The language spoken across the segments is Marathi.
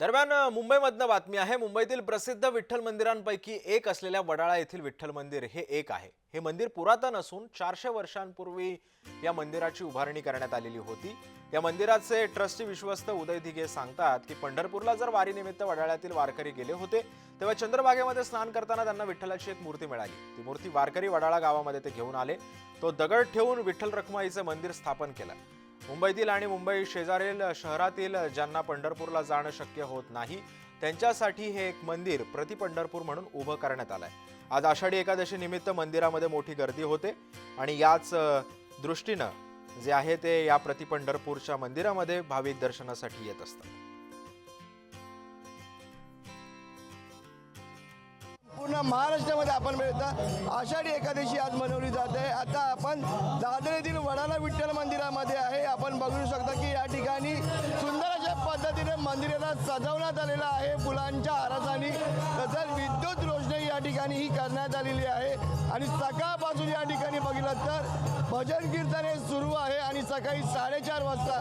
दरम्यान मुंबईमधनं बातमी आहे. मुंबईतील प्रसिद्ध विठ्ठल मंदिरांपैकी एक असलेल्या वडाळा येथील विठ्ठल मंदिर हे एक आहे. हे मंदिर पुरातन असून चारशे वर्षांपूर्वी या मंदिराची उभारणी करण्यात आलेली होती. या मंदिराचे ट्रस्टी विश्वस्त उदय दिघे सांगतात की पंढरपूरला जर वारीनिमित्त वडाळ्यातील वारकरी गेले होते तेव्हा चंद्रभागेमध्ये स्नान करताना त्यांना विठ्ठलाची एक मूर्ती मिळाली. ती मूर्ती वारकरी वडाळा गावामध्ये ते घेऊन आले. तो दगड ठेवून विठ्ठल रखुमाईचे मंदिर स्थापन केलं. मुंबईतील आणि मुंबई शेजारील शहरातील ज्यांना पंढरपूरला जाणं शक्य होत नाही त्यांच्यासाठी हे एक मंदिर प्रति पंढरपूर म्हणून उभं करण्यात आलंय. आज आषाढी एकादशी निमित्त मंदिरामध्ये मोठी गर्दी होते आणि याच दृष्टीनं जे आहे ते या प्रति पंढरपूरच्या मंदिरामध्ये भाविक दर्शनासाठी येत असतात. पूर्ण महाराष्ट्रामध्ये आपण मिळतं आषाढी एकादशी आज मनवली जाते. आता बघू शकता की या ठिकाणी सुंदर अशा पद्धतीने मंदिराला सजवण्यात आलेलं आहे. फुलांच्या आरासाने तसंच विद्युत रोषणाई या ठिकाणी ही करण्यात आलेली आहे. आणि सकाळपासून या ठिकाणी बघितलं तर भजन कीर्तन हे सुरू आहे आणि सकाळी साडेचार वाजता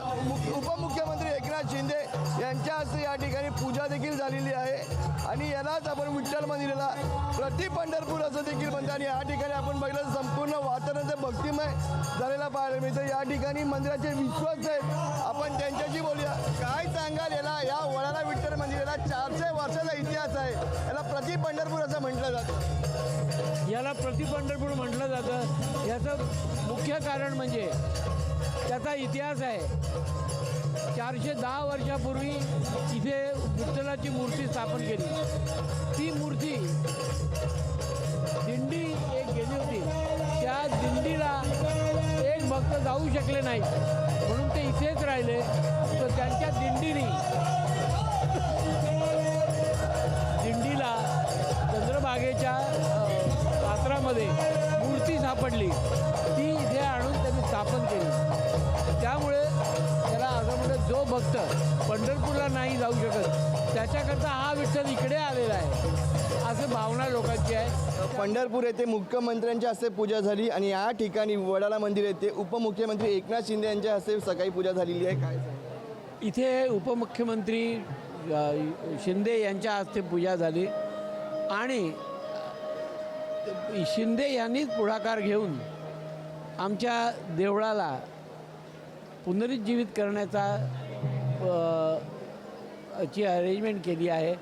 उपमुख्यमंत्री एकनाथ शिंदे यांच्या हस्ते या ठिकाणी पूजा देखील झालेली आहे. आणि यालाच आपण विठ्ठल मंदिराला प्रति पंढरपूर असं देखील म्हणतो आणि या ठिकाणी आपण बघितलं संपूर्ण वातावरण पाहायला मिळतं या ठिकाणी मंदिराचे विश्वास आहेत आपण त्यांच्याशी बोलूया. काय सांगाल याला? या वडाला विठ्ठल मंदिराला चारशे वर्षाचा इतिहास आहे. याला प्रति पंढरपूर असं म्हटलं जातं. याला प्रतिपंढरपूर म्हटलं जातं. याचं मुख्य कारण म्हणजे त्याचा इतिहास आहे. चारशे दहा वर्षापूर्वी इथे विठ्ठलाची मूर्ती स्थापन केली. ती मूर्ती दिंडी एक गेली होती. फक्त भक्त जाऊ शकले नाही. म्हणून ते इथेच राहिले. तर त्यांच्या दिंडीने दिंडीला चंद्रभागेच्या पात्रामध्ये मूर्ती सापडली. ती इथे आणून त्यांनी स्थापन केली. त्यामुळे त्याला असं म्हणजे जो भक्त पंढरपूरला नाही जाऊ शकत त्याच्याकरता हा विठ्ठल इकडे आलेला आहे. असं भावना लोकांची आहे. पंढरपूर येथे मुख्यमंत्र्यांच्या हस्ते पूजा झाली आणि या ठिकाणी वडाला मंदिर येथे उपमुख्यमंत्री एकनाथ शिंदे यांच्या हस्ते सकाळी पूजा झालेली आहे. काय? इथे उपमुख्यमंत्री शिंदे यांच्या हस्ते पूजा झाली आणि शिंदे यांनीच पुढाकार घेऊन आमच्या देवळाला पुनरुज्जीवित करण्याचा ची अरेंजमेंट केली आहे.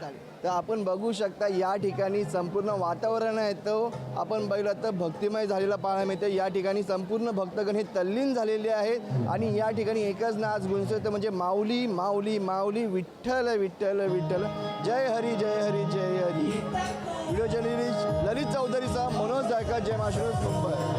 चालेल. तर आपण बघू शकता या ठिकाणी संपूर्ण वातावरण आहे. तो आपण बघितलं तर भक्तिमय झालेला पाहायला मिळतं या ठिकाणी संपूर्ण भक्तगण हे तल्लीन झालेले आहेत. आणि या ठिकाणी एकच नाच गुंजतो म्हणजे माऊली माऊली माऊली विठ्ठल विठ्ठल विठ्ठल. जय हरी जय हरी जय हरी. व्हिडिओ जर्नलिस्ट ललित चौधरीचा मनोज जायका जय माश्रोज मुंबई.